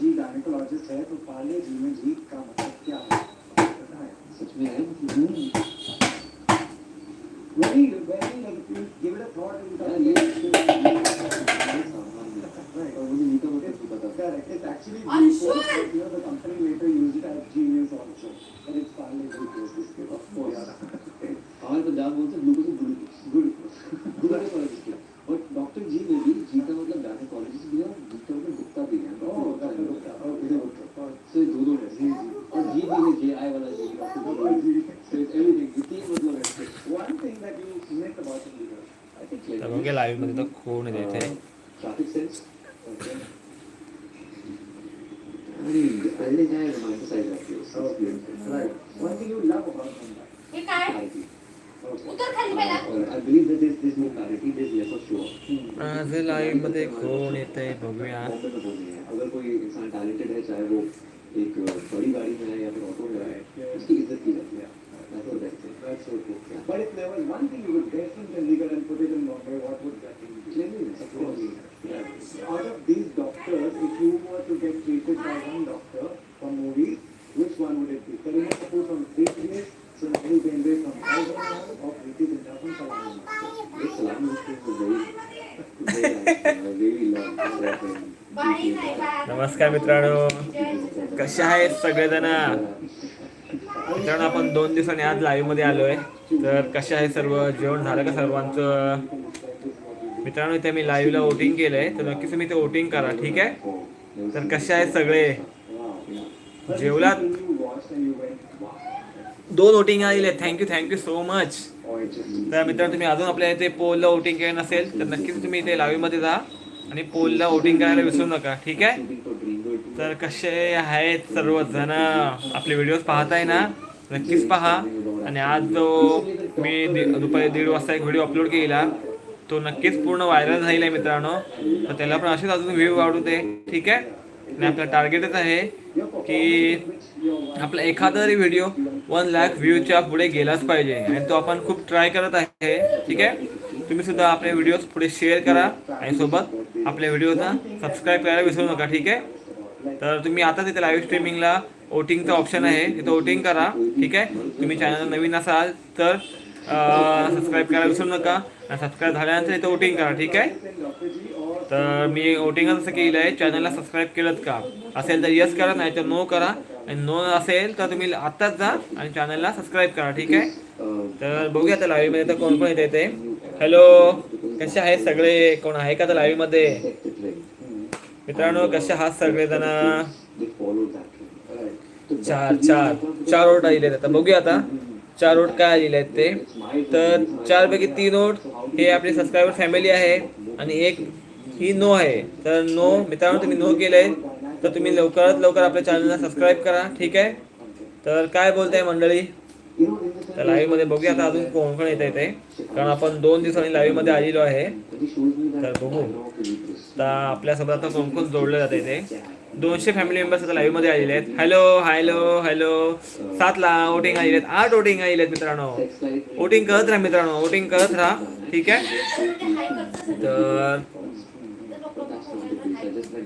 जी gynaecologist है तो पाले जी में जी का मतलब क्या है? पता है? सच में है मतलब very very like you give it a thought and यार ये ये सामान्य है। Right. और मुझे नीता मतलब नहीं पता? था correct. It's actually I'm glucose, sure. but, you know the company later used it as genius also but it's parle glucose biscuit of course हमारे पंजाब बोलते हैं ग्लूकोज ग्लूकोज ग्लूकोज वाला बिस्किट और डॉक्टर जी में भी जी का मतलब गायनेकोलॉजिस्ट भी है और जी का मतलब गुप्ता भी है oh Dr. Gupta oh Vijay Gupta oh so ये दोनों है जी जी और जी भी है जे आई वाला जी डॉक्टर जी सो इट्स एवरीथिंग ये तीन मतलब है one thing that you miss about the leader I think तर बघूया लाईव्हमध्ये तर कोण आहे इथे ट्रैफिक सेंस अरे पहले काय रोमांटिसाइज करते हो okay right one thing you love about Mumbai हे काय clarity उतर खाली पहिला और I believe that this this no clarity this less of show आज लाईव्हमध्ये कोण येत आहे बघूया बॉम्बे में बोलनी है अगर कोई इंसान टैलेंटेड है चाहे वो एक बड़ी गाड़ी में है या फिर ऑटो में है उसकी इज्जत की जाती है that's the best thing That's so cool. But if there was one thing you would Chandigarh and put it in Bombay, what would that thing be? cleanliness of course yeah Out of these doctors, if you were to get treated by one doctor for movies, which one would it be? Kareena Kapoor from Idiots, Sonali Bendre from Tiger or Preeti Zinta from Salaam? this salam is very very nice I really love that and बाई नाही बा नमस्कार मित्रांनो. कसे आहेत सगळेजण? मित्रांनो आपण दोन दिवसांनी आज लाईव्हमध्ये आलोय. तर कसे आहे सर्व? जेवण झालं का सर्वांचं? मित्रांनो इथे मी लाईव्हला वोटिंग केलंय. तर नक्कीच तुम्ही ते वोटिंग करा ठीक आहे? तर कसे आहेत सगळे? जेवलात you watched and you went, wow. दोन वोटिंग आलेले thank you thank you so much तर मित्रांनो तुम्ही अजून आपल्या इथे पोलला वोटिंग केलं नसेल तर नक्कीच तुम्ही इथे लाईव्हमध्ये जा आणि पोलला वोटिंग करायला विसरू नका ठीक आहे? तर कसे आहेत सर्वजण? आपले व्हिडिओज पाहताय ना? नक्कीच पहा. आणि आज जो मी दुपारी दीड वाजता एक व्हिडिओ अपलोड केला तो नक्कीच पूर्ण व्हायरल झालेला आहे मित्रांनो. तर त्याला पण असेच अजून व्ह्यू वाढू दे ठीक आहे? आणि आपलं टार्गेटच आहे की आपला एखादा तरी व्हिडिओ वन लाख व्ह्यूच्या पुढे गेलाच पाहिजे. आणि तो आपण खूप ट्राय करत आहे. ठीक आहे? तुम्ही सुद्धा आपले व्हिडिओज पुढे शेअर करा. आणि सोबत आपल्या व्हिडिओना सबस्क्राईब करायला विसरू नका. ठीक आहे? तर तुम्ही आता तिथे लाईव्ह स्ट्रीमिंगला वोटिंगचा ऑप्शन आहे. तिथं वोटिंग करा. ठीक आहे? तुम्ही चॅनल नवीन असाल तर सबस्क्राईब करायला विसरू नका. आणि सबस्क्राईब झाल्यानंतर इथं वोटिंग करा. ठीक आहे? तर मी वोटिंग असं केलं आहे चॅनलला सबस्क्राईब केलं का? असेल तर यस करा नाही तर नो करा. आणि नो असेल तर तुम्ही आत्ताच जा आणि चॅनलला सबस्क्राईब करा ठीक आहे? तर बघूया आता लाईव्हमध्ये तर कोण कोण येते ते. हॅलो कसे आहेत सगळे? कोण आहे का त्या लाईव्हमध्ये? मित्रांनो कसे आहात सगळेजण? जण चार चार. चार ओट आलेले आता. बघूया आता. चार ओट काय आलेले आहेत ते? तर चार पैकी तीन ओट हे आपले सबस्क्रायबर फॅमिली आहे. आणि एक ही नो आहे. तर नो मित्रांनो तुम्ही नो केलंय. तर तुम्ही लवकरात लवकर आपल्या चॅनलला सबस्क्राईब करा ठीक आहे? तर काय बोलताय मंडळी? तर लाईव्हमध्ये बघूया आता अजून कोण कोण येत ते. कारण आपण दोन दिवसांनी लाईव्हमध्ये आलेलो आहे. तर बघू. तर आपल्या how आता आपल्यासोबत आता कोण कोण जोडलं जात ते. दोनशे फॅमिली मेंबर्स आता लाईव्हमध्ये आलेले आहेत. हॅलो हॅलो हॅलो सातला वोटिंग आलेले आहेत. आठ वोटिंग आलेले आहेत मित्रांनो. वोटिंग करत राहा मित्रांनो. वोटिंग करत राहा. ठीक आहे? तर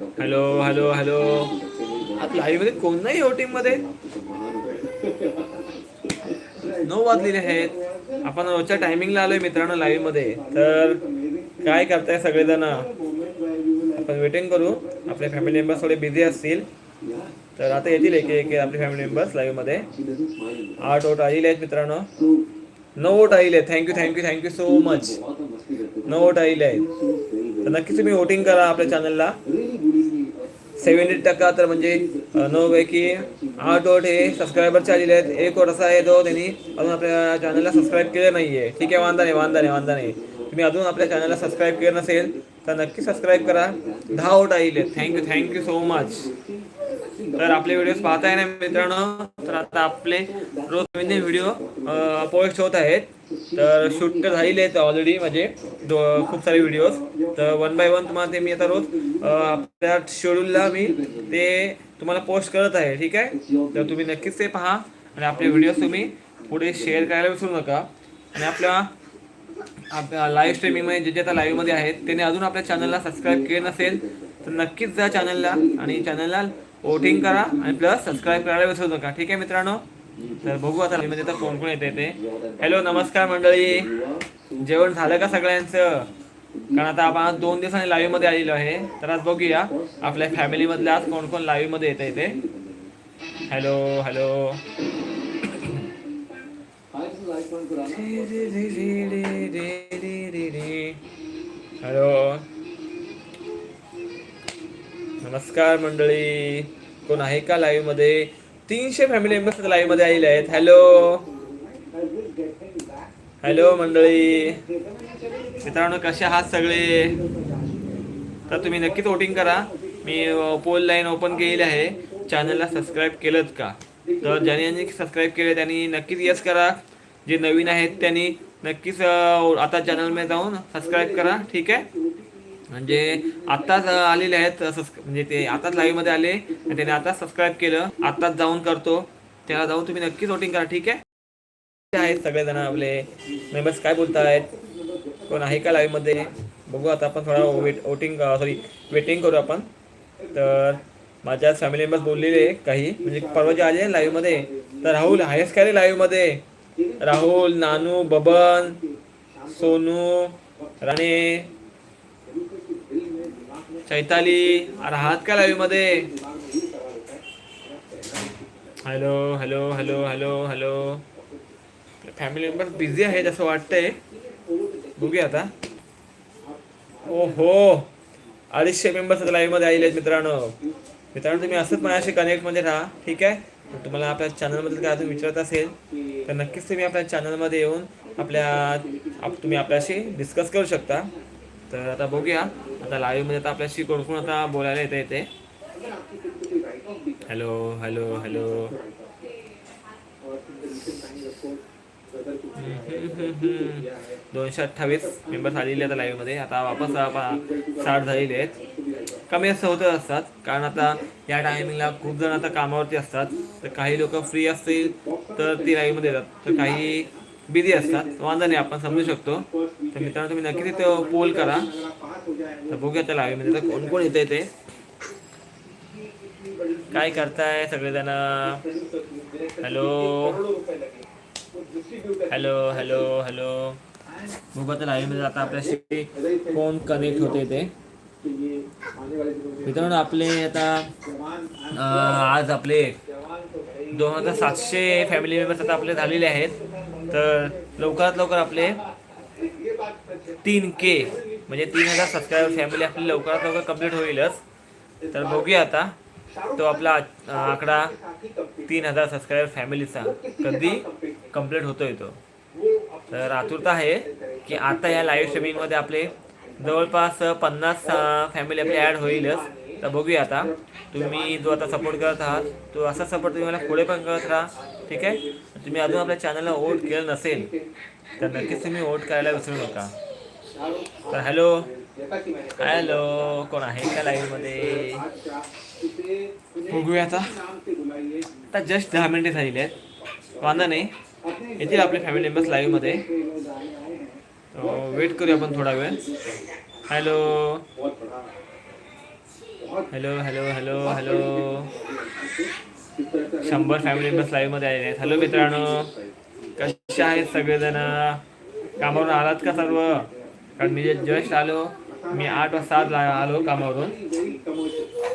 हॅलो हॅलो हॅलो आता लाईव्हमध्ये कोण नाही वोटिंगमध्ये? नऊ वाजलेले आहेत. आपण रोजच्या टायमिंगला आलोय मित्रांनो लाईव्हमध्ये. तर काय करताय सगळेजण? आपण वेटिंग करू. आपले फॅमिली मेंबर्स थोडे बिझी असतील. तर आता येतील एक एक आपले फॅमिली मेंबर्स लाईव्हमध्ये. आठ ओट आलेले आहेत मित्रांनो. नऊ वोट आलेले आहेत. Thank you thank you thank you so much नऊ ओट आलेले आहेत. तर नक्कीच तुम्ही वोटिंग करा आपल्या चॅनलला. सेव्हन्टी टक्का तर म्हणजे नऊपैकी नऊ पैकी आठ ओट हे सबस्क्रायबरचे आलेले आहेत. एक ओट असा आहे जो त्यांनी अजून आपल्या चॅनलला सबस्क्राईब केलं नाहीये. ठीक आहे वांदा नाही वांदा नाही वांदा नाही. तुम्ही अजून आपल्या चॅनलला सबस्क्राईब केलं नसेल तर नक्की सबस्क्राईब करा. दहा ओट आलेले थँक्यू थँक्यू सो मच तर आपले व्हिडिओज पाहताय ना मित्रांनो तर आता आपले रोज नवीन व्हिडिओ पोस्ट होत आहेत. तर शूट तर झालेले आहेत ऑलरेडी म्हणजे दो- खूप सारे व्हिडिओज तर वन बाय वन तुम्हाला ते मी आता रोज आपल्या शेड्यूलला मी ते तुम्हाला पोस्ट करत आहे ठीक आहे? तर तुम्ही नक्कीच ते पहा आणि आपले व्हिडिओज तुम्ही पुढे शेअर करायला विसरू नका. आणि आपल्या आपल्या लाईव्ह स्ट्रीमिंगमध्ये जे जे आता लाईव्हमध्ये आहेत त्याने अजून आपल्या चॅनलला सबस्क्राईब केले नसेल तर नक्कीच जा चॅनलला आणि चॅनलला वोटिंग करा आणि प्लस सबस्क्राईब करायला विसरू नका. ठीक आहे मित्रांनो? तर बघू आता म्हणजे तर कोण कोण येते ते. हॅलो नमस्कार मंडळी. जेवण झालं का सगळ्यांचं? कारण आता आपण आज दोन दिवसांनी लाईव्हमध्ये आलेलो आहे. तर आज बघूया आपल्या फॅमिली मधले आज कोण कोण लाईव्हमध्ये येते ते. हॅलो हॅलो हॅलो नमस्कार मंडळी. कोण आहे का लाईव्हमध्ये? तीनशे फॅमिली मेंबर्स लाईव्हमध्ये आलेले आहेत. हॅलो हॅलो मंडळी. मित्रांनो कसे आहात सगळे? तर तुम्ही नक्कीच वोटिंग करा. मी पोल लाईन ओपन केलेली आहे. चॅनलला सबस्क्राईब केलं का? तर ज्यांनी ज्यांनी सबस्क्राईब केले त्यांनी नक्कीच यस करा. जे नवीन आहेत त्यांनी नक्कीच आता चॅनलमध्ये जाऊन सबस्क्राईब करा. ठीक आहे? म्हणजे आत्ताच आलेले आहेत म्हणजे ते आताच लाईव्हमध्ये आले आणि त्याने आताच सबस्क्राईब केलं. आत्ताच जाऊन करतो. त्याला जाऊन तुम्ही नक्कीच वोटिंग करा ठीक आहे? आहेत सगळेजण आपले. मेंबर्स काय बोलतायत? कोण आहे का लाईव्हमध्ये? बघू आता आपण थोडा वेट वोटिंग सॉरी वेटिंग करू आपण. तर माझ्या फॅमिली मेंबर्स बोललेले काही. म्हणजे परवा जे आले लाईव्हमध्ये तर राहुल आहेस का रे लाईव्हमध्ये? राहुल नानू बबन सोनू राणे चैताली अरे आहात का लावी मध्ये? Hello hello hello hello hello family member busy आहेत असं वाटतंय. बघूया आता. ओ हो अडीचशे मेंबर्स आता लाईव्हमध्ये आलेले आहेत मित्रांनो. मित्रांनो तुम्ही असंच माझ्याशी कनेक्टमध्ये राहा ठीक आहे? तुम्हाला आपल्या चॅनलबद्दल काय अजून विचारत असेल तर नक्कीच तुम्ही आपल्या चॅनलमध्ये येऊन आपल्या आप तुम्ही आपल्याशी डिस्कस करू शकता. तर आता बघूया. आता लाईव्हमध्ये आता आपल्याशी कोण कोण आता बोलायला येते येते हॅलो हॅलो हॅलो दोनशे अठ्ठावीस मेंबर्स आलेले आता लाईव्हमध्ये. आता वापस स्टार्ट साठ झालेले आहेत. कमी असं होतच असतात. कारण आता या टायमिंगला खूप जण आता कामावरती असतात. तर काही लोक फ्री असतील तर ती लाईव्हमध्ये येतात. तर काही बिझी असतात वांधा नाही आपण समजू शकतो. तर मित्रांनो तुम्ही नक्की तिथे पोल करा. तर बघूया त्या लाईव्हमध्ये म्हणजे कोण कोण येते ते? काय करताय सगळेजण? हॅलो? Hello hello hello? बघू तर लाईव्हमध्ये म्हणजे आता आपल्याशी कोण कनेक्ट होते ते. मित्रांनो आपले आता आज आपले दोन हजार सातशे फॅमिली मेंबर्स आता आपले झालेले आहेत. तर लवकरात लवकर आपले तीन के म्हणजे तीन हजार सबस्क्रायबर फॅमिली आपली लवकरात लवकर कंप्लीट होईलच. तर बघूया आता तो आपला आकडा तीन हजार सबस्क्रायबर फॅमिलीचा कधी कंप्लीट होतोय तो. तर आतुरता आहे की आता या लाईव्ह स्ट्रीमिंगमध्ये आपले जवळपास पन्नास फॅमिली आपली ॲड होईलच. तर बघूया आता तुम्ही जो आता सपोर्ट करत आहात तो असा सपोर्ट तुम्ही मला पुढे पण करत राहा ठीक आहे? तुम्ही अजून आपल्या चॅनलला वोट केलं नसेल तर नक्कीच तुम्ही वोट करायला विसरू नका. तर हॅलो हॅलो कोण आहे का लाईव्हमध्ये बघूया आता. आता जस्ट दहा मिनिटे झालेली आहेत. वांदा नाही. येतील आपले फॅमिली मेंबर्स लाईव्हमध्ये वेट करूया आपण थोडा वेळ. Hello hello hello hello hello शंभर फॅमिली मेंबर्स लाईव्हमध्ये आलेले आहेत. हॅलो मित्रांनो कसे आहेत सगळेजण? कामावरून आलात का सर्व? कारण मी जे जस्ट आलो मी आठ वाजता आज आलो कामावरून.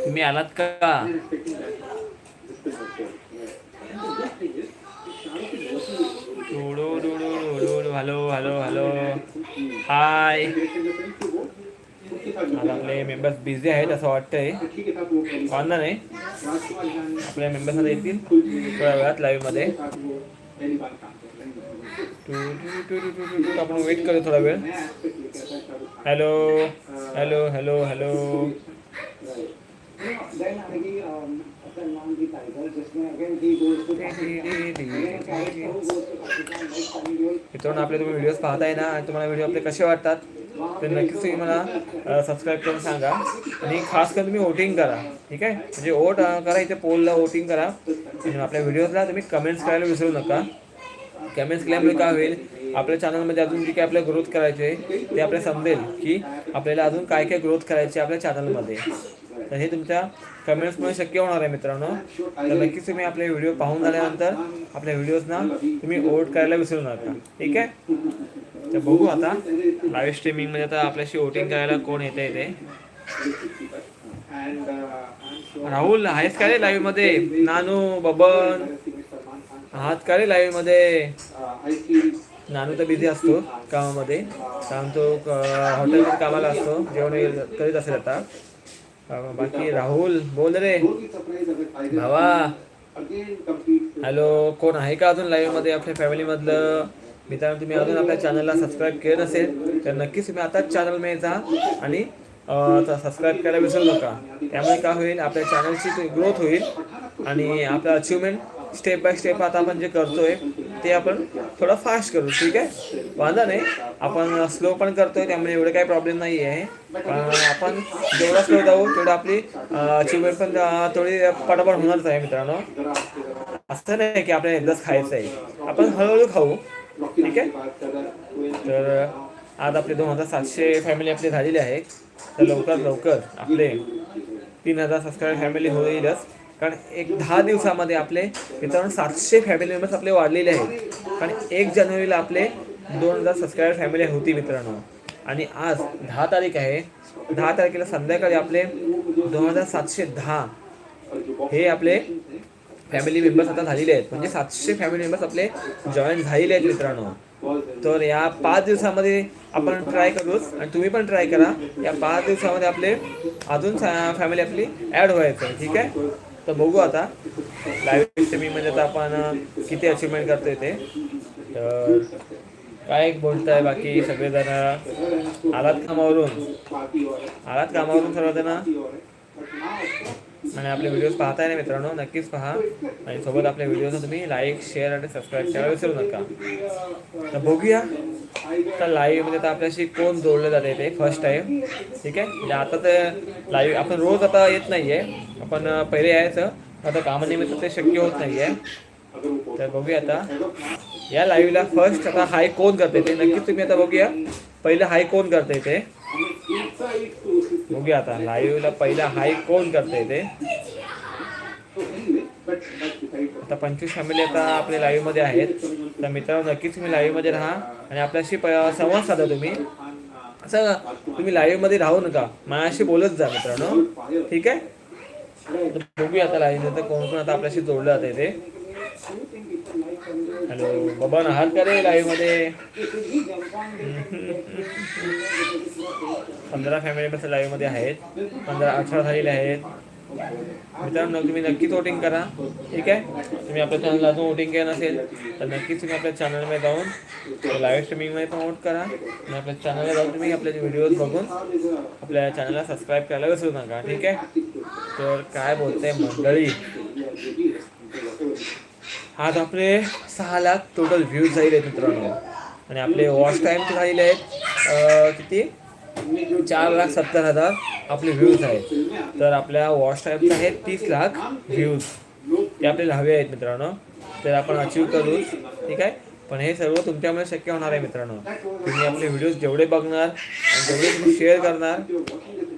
तुम्ही आलात का? हॅलो हॅलो हॅलो हाय आज आपले मेंबर्स बिझी आहेत असं वाटतंय. वांधा नाही आपल्या मेंबर्स आता येतील थोड्या वेळात लाईव्हमध्ये. आपण वेट करू थोडा वेळ. Hello hello hello hello Then he, मित्रांनो आपले तुम्ही व्हिडिओज पाहताय ना आणि तुम्हाला व्हिडिओ आपले कसे वाटतात तर नक्कीच तुम्ही मला सबस्क्राईब करून सांगा. आणि खास करून तुम्ही वोटिंग करा ठीक आहे? म्हणजे वोट करा इथे पोलला वोटिंग करा. आणि आपल्या व्हिडिओजला तुम्ही कमेंट्स करायला विसरू नका. कमेंट्स केल्यामुळे काय होईल आपल्या चॅनलमध्ये अजून जे काय आपल्याला ग्रोथ करायचे ते आपल्याला समजेल की आपल्याला अजून काय काय ग्रोथ करायची आपल्या चॅनलमध्ये तर हे तुमच्या कमेंट्समुळे शक्य होणार आहे मित्रांनो. तर नक्कीच तुम्ही आपले व्हिडिओ पाहून झाल्यानंतर आपल्या व्हिडिओजना तुम्ही वोट करायला विसरू नका. ठीक आहे? तर बघू आता लाईव्ह स्ट्रीमिंगमध्ये आता आपल्याशी वोटिंग करायला कोण येते येते राहुल आहेस का रे लाईव्हमध्ये? नानू बबन. आहात का रे लाईव्हमध्ये? नानू तर बिझी असतो कामामध्ये. कारण तो हॉटेलमध्ये कामाला असतो. जेवण करीत असेल आता. बाकी राहुल बोल रे. भावा. हॅलो कोण आहे का अजून लाईव्हमध्ये आपल्या फॅमिलीमधलं मित्रांनो तुम्ही अजून आपल्या चॅनलला सबस्क्राईब केलं नसेल तर नक्कीच तुम्ही आता चॅनलमध्ये जा आणि सबस्क्राईब करायला विसरू नका. त्यामुळे काय होईल आपल्या चॅनलची ग्रोथ होईल आणि आपला अचिव्हमेंट स्टेप बाय स्टेप आता आपण जे करतोय ते आपण थोडं फास्ट करू ठीक आहे? वांधा नाही. आपण स्लो पण करतोय त्यामुळे एवढं काही प्रॉब्लेम नाही आहे आपण जेवढा स्लो जाऊ तेवढं आपली अचिव्हमेंट पण थोडी पटापट होणारच आहे मित्रांनो. असं नाही की आपल्याला एकदाच खायचं आहे. आपण हळूहळू खाऊ ठीक आहे? तर आज आपले दोन हजार सातशे फॅमिली आपली झालेली आहे. तर लवकर लवकर आपले तीन हजार सबस्क्राईबर फॅमिली होईलच. कारण एक दहा दिवसामध्ये आपले मित्रांनो सातशे फॅमिली मेंबर्स आपले वाढलेले आहेत. कारण एक जानेवारीला आपले दोन हजार सबस्क्रायबर फॅमिली होती मित्रांनो. आणि आज दहा तारीख आहे. दहा तारखेला संध्याकाळी आपले दोन हजार सातशे दहा हे आपले फॅमिली मेंबर्स आता झालेले आहेत. म्हणजे सातशे फॅमिली मेंबर्स आपले जॉईन झालेले आहेत मित्रांनो. तर या पाच दिवसामध्ये आपण ट्राय करूच आणि तुम्ही पण ट्राय करा. या पाच दिवसामध्ये आपले अजून फॅमिली आपली ॲड व्हायचं ठीक आहे? तर बघू आता. लाईव्ह स्ट्रीमिंगमध्ये आता आपण किती अचिव्हमेंट करतोय ते. तर काय बोलताय बाकी सगळेजण? आलात कामावरून? आलात कामावरून सर्वजण? आणि आपले व्हिडिओज पाहताय ना मित्रांनो नक्कीच पहा. आणि सोबत आपल्या व्हिडिओज तुम्ही लाईक शेअर आणि सबस्क्राईब करायला विसरू नका. तर बघूया. तर लाईव्हमध्ये तर आपल्याशी कोण जोडलं जाते ते फर्स्ट टाइम ठीक आहे? म्हणजे आता तर लाईव्ह आपण रोज आता येत नाहीये. आपण पहिले यायचं. आता कामानिमित्त ते शक्य होत नाहीये. तर बघूया आता. या लाईव्हला फर्स्ट आता हाय कोण करते ते? नक्कीच तुम्ही आता बघूया. पहिलं हाय कोण करते ते? बघूया आता लाईव्हला पहिला हाय कोण करते ते? आता पंचवीस फॅमिली आता आपल्या लाईव्हमध्ये आहेत. तर मित्रांनो नक्कीच तुम्ही लाईव्हमध्ये राहा आणि आपल्याशी प- संवाद साधा तुम्ही. असं तुम्ही लाईव्हमध्ये राहू नका. माझ्याशी बोलत जा मित्रांनो. ठीक आहे? तर बघूया आता लाईव्ह तर कोण कोण आता आपल्याशी जोडलं जाते ते. हॅलो बाबा आहात का रे लाईव्हमध्ये? पंधरा फॅमिली मेंबर्स लाईव्हमध्ये आहेत. पंधरा अठरा झालेले आहेत. मित्रांनो तुम्ही नक्कीच वोटिंग करा. ठीक आहे? तुम्ही आपल्या चॅनलला अजून वोटिंग केलं नसेल तर नक्कीच तुम्ही आपल्या चॅनलमध्ये जाऊन लाईव्ह स्ट्रीमिंगमध्ये पण वोट करा. आणि आपल्या चॅनलला जाऊन तुम्ही आपले व्हिडिओज बघून आपल्या चॅनलला सबस्क्राईब करायला विसरू नका. ठीक आहे? तर काय बोलते मंडळी? आज आपले सहा लाख टोटल व्ह्यूज झालेले आहेत मित्रांनो. आणि आपले वॉच टाईम झालेले आहेत किती? चार लाख सत्तर हजार आपले व्ह्यूज आहेत. तर आपल्या वॉच आहेत तीस लाख व्ह्यूज ते आपले हवे आहेत मित्रांनो. तर आपण अचीव करू. ठीक आहे? पण हे सर्व तुमच्यामुळे शक्य होणार आहे मित्रांनो. तुम्ही आपले व्हिडिओज जेवढे बघणार आणि जेवढे तुम्ही शेअर करणार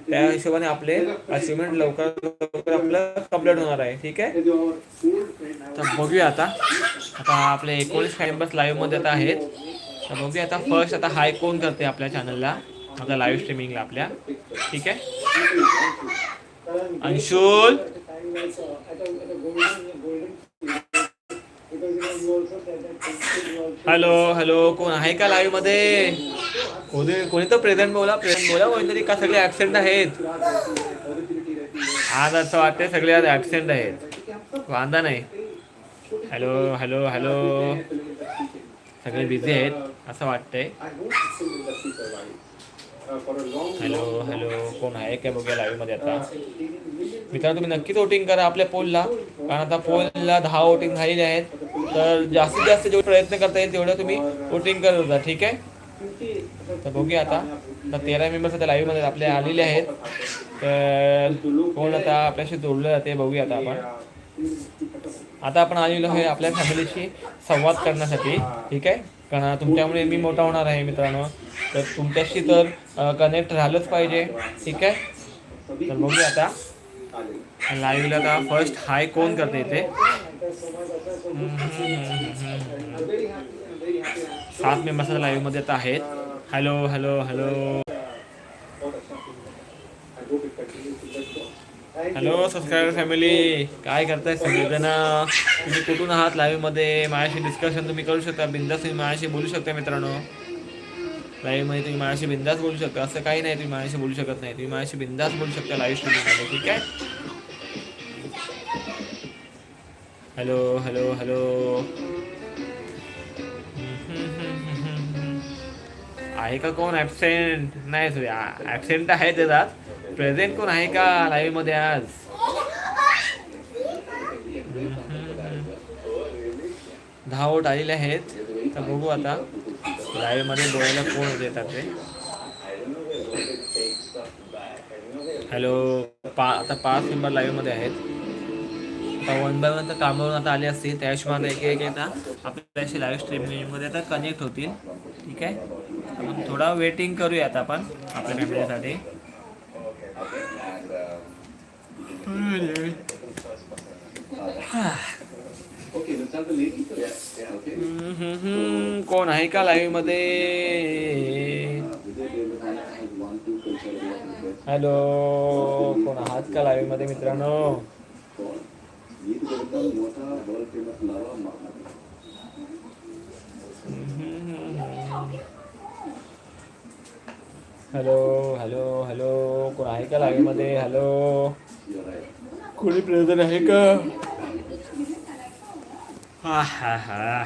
त्या हिशोबाने आपले अचिव्हमेंट लवकर लवकर आपलं कंप्लीट होणार आहे. ठीक आहे? तर बघूया आता. आता आपले एकोणीस मेंबर्स लाईव्हमध्ये आता आहेत. तर बघूया आता फर्स्ट आता हाय कोण करते आपल्या चॅनलला आपल्या लाईव्ह स्ट्रीमिंगला आपल्या. ठीक आहे? अंशुल? हॅलो हॅलो कोण आहे का लाईव्हमध्ये? कोणी कोणी तर प्रेझेंट बोला प्रेझेंट बोला कोणीतरी का सगळे ऍबसेंट आहेत? आज असं वाटतंय सगळे आज ऍबसेंट आहेत. वांदा नाही. हॅलो हॅलो हॅलो सगळे बिझी आहेत असं वाटतंय. हॅलो हॅलो कोण आहे? काय बघूया लाईव्हमध्ये आता. मित्रांनो तुम्ही नक्कीच वोटिंग करा आपल्या पोलला कारण आता पोलला दहा वोटिंग झालेली आहेत. तर जास्तीत जास्त जेवढे प्रयत्न करता येईल तेवढं तुम्ही वोटिंग करत होता ठीक आहे? तर बघूया आता. तर तेरा मेंबर्स आता लाईव्हमध्ये आपले आलेले आहेत. तर कोण आता आपल्याशी जोडलं जाते बघूया आता आपण. आता आपण आलेलो आहे आपल्या फॅमिलीशी संवाद करण्यासाठी ठीक आहे? कारण तुमच्यामुळे मी मोठा होणार आहे मित्रांनो. तर तुमच्याशी तर कनेक्ट झालंच पाहिजे. ठीक आहे? तर बघूया आता. लाईव्हला आता फर्स्ट हाय कोण करते इथे? सात मेंबर्स लाईव्हमध्ये आता आहेत. Hello hello hello hello subscriber family काय करताय सगळेजण? तुम्ही कुठून आहात लाईव्हमध्ये माझ्याशी डिस्कशन तुम्ही करू शकता. बिंदास तुम्ही माझ्याशी बोलू शकता मित्रांनो. लाईव्हमध्ये तुम्ही माझ्याशी बिंदास बोलू शकता. असं काही नाही तुम्ही माझ्याशी बोलू शकत नाही. तुम्ही माझ्याशी बिंदास बोलू शकता लाईव्ह स्ट्रीमिंगमध्ये ठीक आहे? हॅलो हॅलो हॅलो आहे का कोण ॲबसेंट नाही सॉरी ॲबसेंट आहे त्याच्यात. प्रेझेंट कोण आहे का लाईव्हमध्ये आज? दहा वोट आलेले आहेत. तर बघू आता. लाईव्हमध्ये बोलायला कोण होते येतात ते? हॅलो पा आता पाच मेंबर लाईव्हमध्ये आहेत. आता वन बाय वन तर कामावरून आता आले असतील. त्या हिशोबाने एक एक आता आपल्याशी लाईव्ह स्ट्रीमिंगमध्ये आता कनेक्ट होतील. ठीक आहे? आपण थोडा वेटिंग करूया आता आपण आपल्या फॅमिलीसाठी. Okay, कोण आहे का लाईव्हमध्ये Vijay Deverakonda has won two cultural awards. Hello कोण आहात का लाईव्हमध्ये मित्रांनो For गीत गोविंदम मोठा वर्ल्ड फेमस लावा मागणार हॅलो हॅलो हॅलो कोण आहे का लाईव्हमध्ये हॅलो You're right. कोणी प्रेझेंट आहे का हा हा हा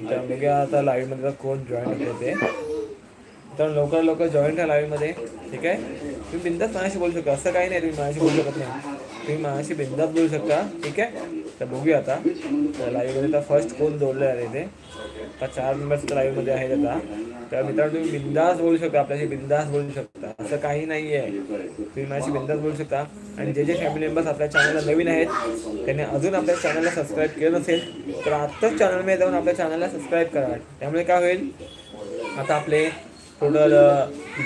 तर बघूया आता लाईव्हमध्ये कोण जॉईन होते तर लवकर लवकर जॉईन व्हा लाईव्हमध्ये ठीक आहे? तुम्ही बिंदास माझ्याशी बोलू शकता. असं काही नाही तुम्ही माझ्याशी बोलू शकत नाही. तुम्ही माझ्याशी बिंदास बोलू शकता ठीक आहे? तर बघूया आता. लाईव्हमध्ये तर फर्स्ट कोण जोडले आहे इथे आता चार मेंबर्स लाईव्हमध्ये आहेत आता. तर मित्रांनो तुम्ही बिंदास बोलू शकता आपल्याशी बिंदास बोलू शकता. असं काही नाही आहे. तुम्ही माझ्याशी बिंदास बोलू शकता. आणि जे जे फॅमिली मेंबर्स आपल्या चॅनलला नवीन आहेत त्यांनी अजून आपल्या चॅनलला सबस्क्राईब केलं नसेल तर आत्ताच चॅनलमध्ये जाऊन आपल्या चॅनलला सबस्क्राईब करा. त्यामुळे काय होईल? आता आपले टोटल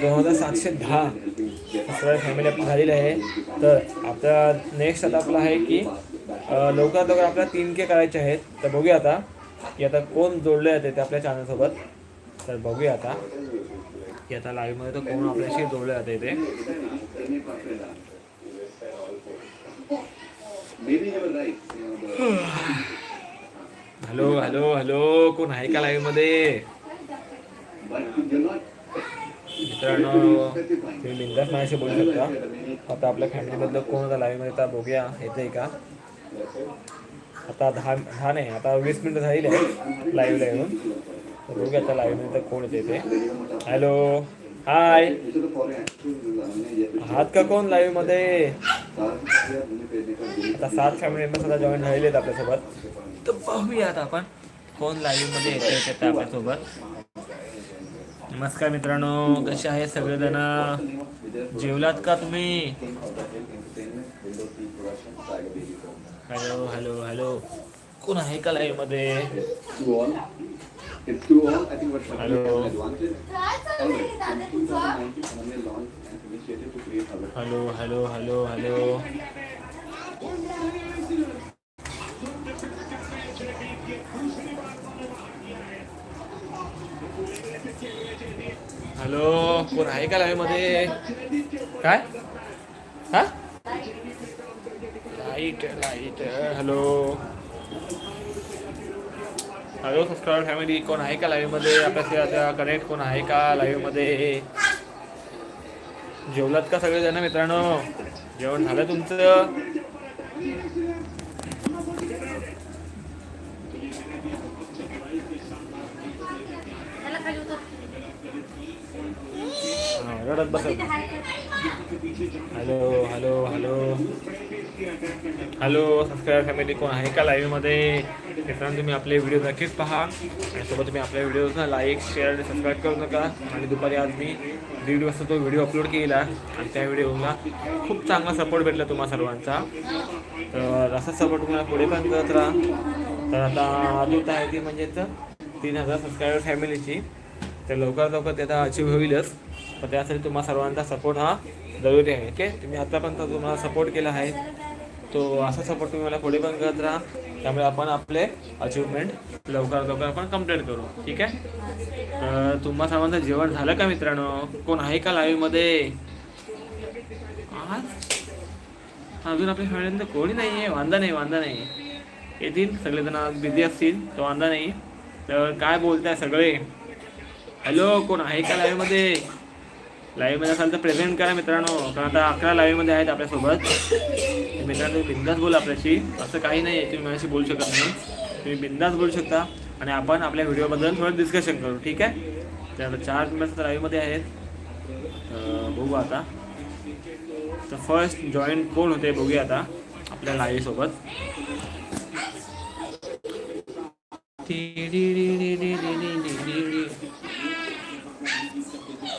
दोन हजार सातशे दहा सबस्क्राईब फॅमिली आपली झालेली आहे. तर आपला नेक्स्ट आता आपला आहे की लवकरात लवकर आपल्याला तीन के करायचे आहेत. तर बघूया आता की आता कोण जोडले जाते ते आपल्या चॅनलसोबत तर बघूया आता. की आता लाईव्हमध्ये तर कोण आपल्याशी जोडले जाते ते हॅलो हॅलो हॅलो कोण आहे का लाईव्हमध्ये मित्रांनो तुम्ही बिंदास माझ्याशी बोलू शकता. आता आपल्या फॅमिलीमधलं कोण आता लाईव्हमध्ये आता बघूया. येते का? आता दहा दहा नाही आता वीस मिनटं झालेली आहे लाईव्हला येऊन. बघूया आता लाईव्हमध्ये तर कोण येते ते? हॅलो हाय आहात का कोण लाईव्हमध्ये? आता सात फॅमिली मेंबर्स आता जॉईन झालेले आहेत आपल्यासोबत. तर बघूया आता आपण कोण लाईव्हमध्ये येते येते आपल्यासोबत. नमस्कार मित्रांनो कसे आहे सगळेजण? जेवलात का तुम्ही? हॅलो हॅलो हॅलो कोण आहे का लाईव्हमध्ये? it's to all. I think what Shakti Hello. has an advantage. काय All चाललंय right. दादा In तुझं 2019, हमने launched an initiative to create habits. Hello hello hello hello hello कोण आहे का लाईव्ह मध्ये काय हा light light hello hello subscriber family कोण आहे का लाईव्हमध्ये? आपल्याशी आता कनेक्ट कोण आहे का लाईव्हमध्ये? जेवलात का सगळेजण मित्रांनो? जेवण झालं तुमचं? रडत बसत. Hello hello hello hello subscriber family कोण आहे का लाईव्हमध्ये मित्रांनो तुम्ही आपले व्हिडिओ नक्कीच पहा. आणि सोबत तुम्ही आपल्या व्हिडिओजना लाईक शेअर आणि सबस्क्राईब करू नका. आणि दुपारी आज मी दीड वाजता तो व्हिडिओ अपलोड केला. आणि त्या व्हिडिओला खूप चांगला सपोर्ट भेटला तुम्हा सर्वांचा. तर असा सपोर्ट तुम्हाला पुढे पण करत राहा. तर आता आदूत आहे ती म्हणजेच तीन हजार सबस्क्रायबर फॅमिलीची तर लवकरात लवकर ते आता होईलच. तर त्यासाठी तुम्हाला सर्वांचा सपोर्ट हा जरुरी आहे ओके तुम्ही आतापर्यंत तुम्हाला सपोर्ट केला आहे. तो असा सपोर्ट तुम्ही मला पुढे पण करत राहा. त्यामुळे आपण आपले अचिव्हमेंट लवकर लवकर आपण कंप्लीट करू ठीक आहे? तर तुम्हा सर्वांचं जेवण झालं का मित्रांनो? कोण आहे का लाईव्हमध्ये आज? अजून आपल्या फॅमिलीमध्ये कोणी नाही आहे वांदा नाही वांदा नाही. येतील सगळेजण आज बिझी असतील तो वांदा नाही. तर काय बोलताय सगळे? हॅलो कोण आहे का लाईव्हमध्ये लाईव्हमध्ये असाल तर प्रेझेंट करा मित्रांनो. कारण आता अकरा लाईव्हमध्ये आहेत आपल्यासोबत. तर मित्रांनो बिंदास बोल आपल्याशी. असं काही नाही आहे तुम्ही माझ्याशी बोलू शकत नाही. तुम्ही बिंदास बोलू शकता. आणि आपण आपल्या व्हिडिओबद्दल थोडं डिस्कशन करू ठीक आहे? तर आता चार मेंबर्स तर लाईव्हमध्ये आहेत. बघू आता. तर फर्स्ट जॉईन कोण होते बघूया आता आपल्या लाईव्ह सोबत.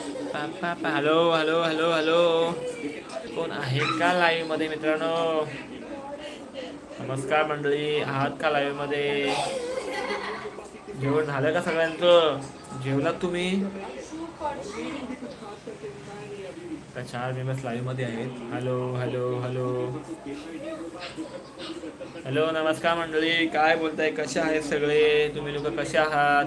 हॅलो हॅलो हॅलो हॅलो कोण आहे का लाईव्हमध्ये मित्रांनो? नमस्कार मंडळी आहात का लाईव्हमध्ये? जेवण झालं का सगळ्यांचं? जेवलात तुम्ही? चार मेंबर्स लाईव्हमध्ये आहेत हॅलो हॅलो हॅलो हॅलो नमस्कार मंडळी. काय बोलताय? कसे आहेत सगळे? तुम्ही लोक कसे आहात?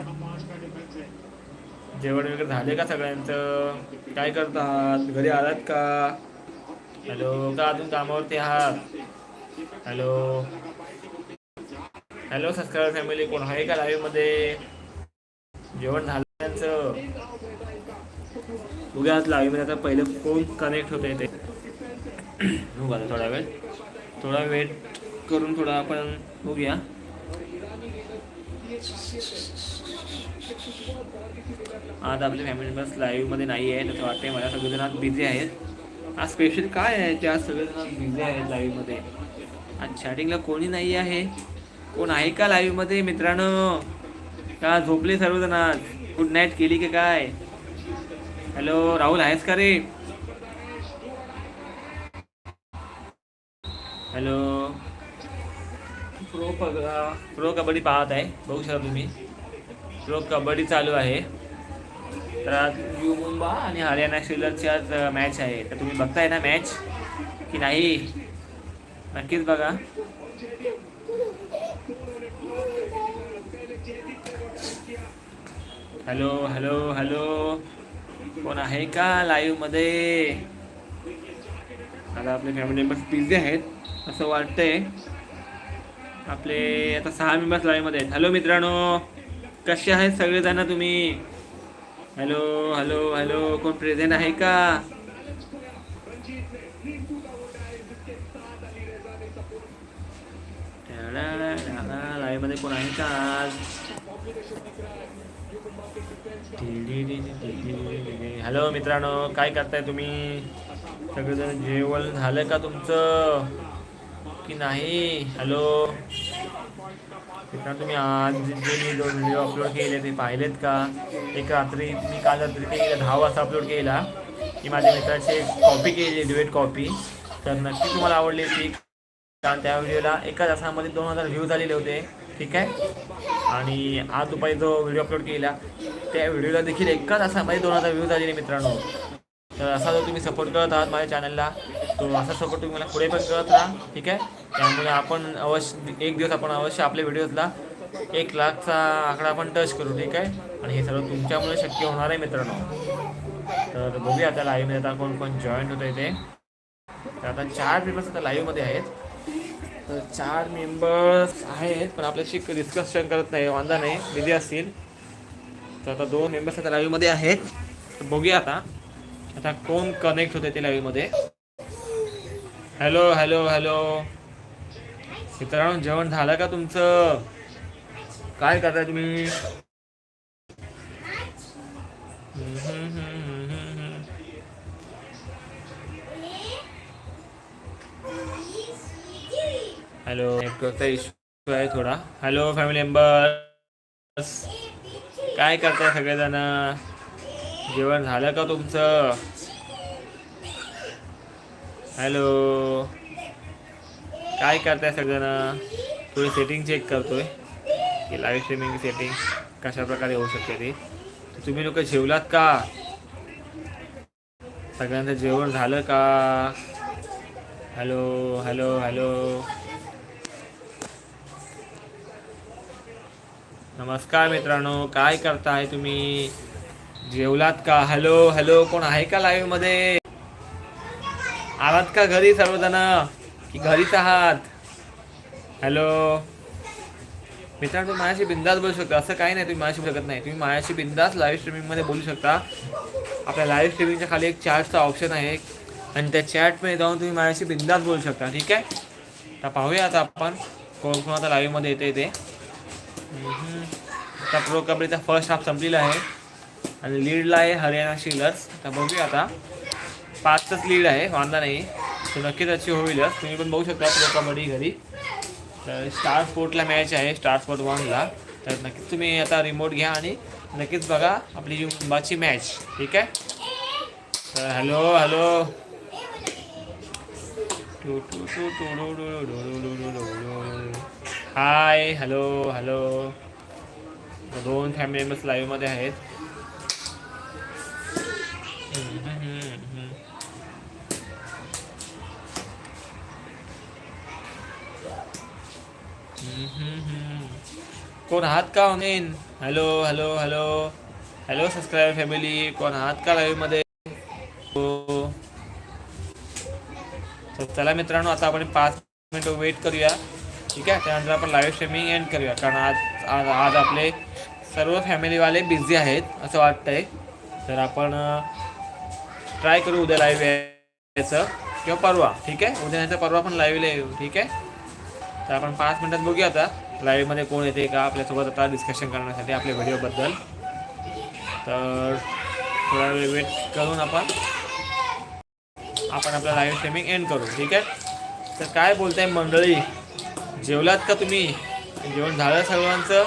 जेवण वगैरे झाले का सगळ्यांचं? काय करत आहात घरी आलात का? हॅलो का अजून कामावरती आहात? हॅलो. हॅलो सबस्क्राईबर फॅमिली कोण आहे का लाईव्हमध्ये? जेवण झालं त्यांचं. बघूया लाईव्हमध्ये आता पहिले कोण कनेक्ट होते ते. बघू थोडा वेळ. थोडा वेट करून थोडा आपण बघूया. आज आपले फॅमिली मेंबर्स लाईव्हमध्ये नाही आहेत असं वाटतंय मला. सगळेजण आज बिझी आहेत. आज स्पेशल काय आहे ते आज सगळेजण आज बिझी आहेत लाईव्हमध्ये आज चॅटिंगला कोणी नाही आहे. कोण आहे का लाईव्हमध्ये मित्रांनो? का झोपले सर्वजण आज? गुड नाईट केली की काय? हॅलो राहुल आहेस का रे? हॅलो प्रो प्रो कबड्डी पाहत आहे. बघू शकता तुम्ही. प्रो कबड्डी चालू आहे. तर आज यू मुंबा आणि हरियाणा श्रीलंकची आज मॅच आहे. तर तुम्ही बघताय ना मॅच की नाही? नक्कीच बघा. Hello hello hello. कोण आहे का लाईव्हमध्ये? आता आपले फॅमिली मेंबर्स बिझी आहेत असं वाटतंय. आपले आता सहा मेंबर्स लाईव्हमध्ये आहेत. हॅलो मित्रांनो. कसे आहेत सगळेजण तुम्ही? हॅलो हॅलो हॅलो कोण प्रेझेंट आहे का? लाईव्ह कोण आहे का आज? हॅलो मित्रांनो काय करताय तुम्ही? सगळेजण जेवण झालं का तुमचं? की नाही? हॅलो? मित्रांनो तुम्ही आज जे मी दोन व्हिडिओ अपलोड केले ते पाहिलेत का एक रात्री मी काल रात्री ते दहा वाजता अपलोड केला की माझ्या मित्राची एक कॉपी केली डिवेट कॉपी तर नक्की तुम्हाला आवडली ती कारण त्या व्हिडिओला एका तासामध्ये दोन हजार व्ह्यूज आलेले होते. ठीक आहे? आणि आज दुपारी जो व्हिडिओ अपलोड केला त्या व्हिडिओला देखील एका तासामध्ये दोन हजार व्ह्यूज आलेले मित्रांनो. तर असा जर तुम्ही सपोर्ट करत आहात माझ्या चॅनलला तो असा सपोर्ट तुम्ही मला पुढे पण करत राहा ठीक आहे? त्यामुळे आपण अवश्य एक दिवस आपण अवश्य आपल्या व्हिडिओजला एक लाखचा आकडा आपण टच करू ठीक आहे? आणि हे सर्व तुमच्यामुळे शक्य होणार आहे मित्रांनो. तर बघूया आता लाईव्हमध्ये आता कोण कोण जॉईंट होतं आहे ते. तर आता चार मेंबर्स आता लाईव्हमध्ये आहेत. तर चार मेंबर्स आहेत पण आपल्याशी डिस्कशन करत नाही वांदा नाही बिझी असतील. तर आता दोन मेंबर्स आता लाईव्हमध्ये आहेत. तर बघूया आता. आता कोण कनेक्ट होते ते लाईव्हमध्ये हॅलो हॅलो हॅलो मित्रांनो जेवण झालं का तुमचं? काय करताय तुम्ही? हॅलो करता इश्यू आहे थोडा. हॅलो फॅमिली मेंबर काय करताय सगळेजण? जेवण झालं का तुमचं? हॅलो. काय करताय सगळेजण? थोडी सेटिंग चेक करतोय की लाईव्ह स्ट्रीमिंग सेटिंग कशा प्रकारे होऊ शकते ती? तुम्ही लोक जेवलात का? सगळ्यांचं जेवण झालं का? Hello hello hello. नमस्कार मित्रांनो काय करताय तुम्ही? जेवलात का? हॅलो हॅलो कोण आहे का लाईव्हमध्ये? आलात का घरी सर्वजण? की घरीच आहात? हॅलो मित्रांनो तुम्ही माझ्याशी बिंदास बोलू शकता. असं काही नाही तुम्ही माझ्याशी शकत नाही. तुम्ही माझ्याशी बिंदास लाईव्ह स्ट्रीमिंगमध्ये बोलू शकता. आपल्या लाईव्ह स्ट्रीमिंगच्या खाली एक चॅटचा ऑप्शन आहे. आणि त्या चॅटमध्ये जाऊन तुम्ही माझ्याशी बिंदास बोलू शकता. ठीक आहे? आता पाहूया आता आपण. कोण कोण आता लाईव्हमध्ये येते ते. आता प्रो कबड्डीचा फर्स्ट हाफ संपलेला आहे. आणि लीडला आहे हरियाणा शिलर्स तर बघूया आता पाचच लीड आहे वांदा नाही तर नक्कीच अशी होईलच तुम्ही पण बघू शकता प्रो कबड्डी घरी तर स्टार स्पोर्टला मॅच आहे स्टार स्पोर्ट वनला तर नक्कीच तुम्ही आता रिमोट घ्या आणि नक्कीच बघा आपली जी कुटुंबाची मॅच ठीक आहे तर hello hello hi hello hello दोन फॅमिली मेंबर्स लाईव्हमध्ये आहेत कोण आहात का online hello hello hello hello subscriber family कोण आहात का लाईव्हमध्ये हो. तर चला मित्रांनो आता आपण पाच मिनिट वेट करूया. ठीक आहे? त्यानंतर आपण लाईव्ह स्ट्रीमिंग एंड करूया. कारण आज आज आज आपले सर्व फॅमिलीवाले बिझी आहेत असं वाटतंय. तर आपण ट्राय करू उद्या लाईव्ह यायचं. किंवा परवा ठीक आहे? उद्या नाही तर परवा पण लाईव्हला येऊ ठीक आहे? तर आपण पाच मिनटात बघूया आता लाईव्हमध्ये कोण येते का आपल्यासोबत आता डिस्कशन करण्यासाठी आपल्या व्हिडिओबद्दल तर थोडा वेळ वेट करून आपण आपण आपलं लाईव्ह स्ट्रीमिंग एंड करू ठीक आहे? तर काय बोलताय मंडळी? जेवलात का तुम्ही? जेवण झालं सर्वांचं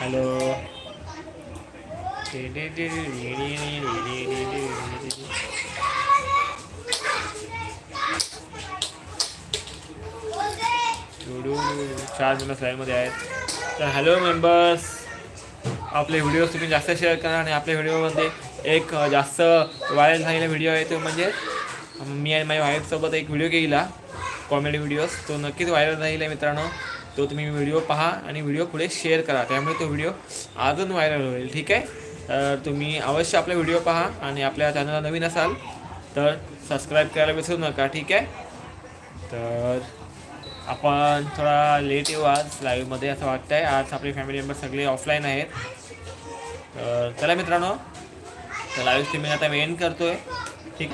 हॅलो. चार मेंबर्स लाईव्हमध्ये आहेत. तर हॅलो मेंबर्स आपले व्हिडिओज तुम्ही जास्त शेअर करा आणि आपल्या व्हिडिओमध्ये एक जास्त व्हायरल झालेला व्हिडिओ आहे तो म्हणजे मी आणि माझ्या वाईफसोबत एक व्हिडिओ केला कॉमेडी व्हिडिओज तो नक्कीच व्हायरल झालेला आहे मित्रांनो. तो तुम्ही व्हिडिओ पहा आणि व्हिडिओ पुढे शेअर करा. त्यामुळे तो व्हिडिओ अजून व्हायरल होईल ठीक आहे? तर तुम्ही अवश्य आपला व्हिडिओ पहा आणि आपल्या चॅनलला नवीन असाल तर सबस्क्राईब करायला विसरू नका ठीक आहे? तर आपण थोडा लेट येऊ आज लाईव्हमध्ये असं वाटतं आहे आज आपले फॅमिली मेंबर सगळे ऑफलाईन आहेत. तर चला मित्रांनो तर लाईव्ह स्ट्रीमिंग आता मी एंड करतो आहे ठीक?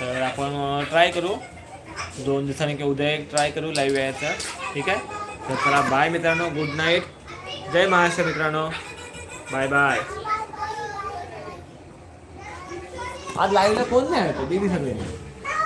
तर आपण ट्राय करू. दोन दिवसांनी किंवा उद्या एक ट्राय करू लाईव्ह यायचं ठीक आहे? तर चला बाय मित्रांनो. गुड नाईट जय महाराष्ट्र मित्रांनो. बाय बाय आज लाईव्हला कोण नाही आहे? दीदी सगळे.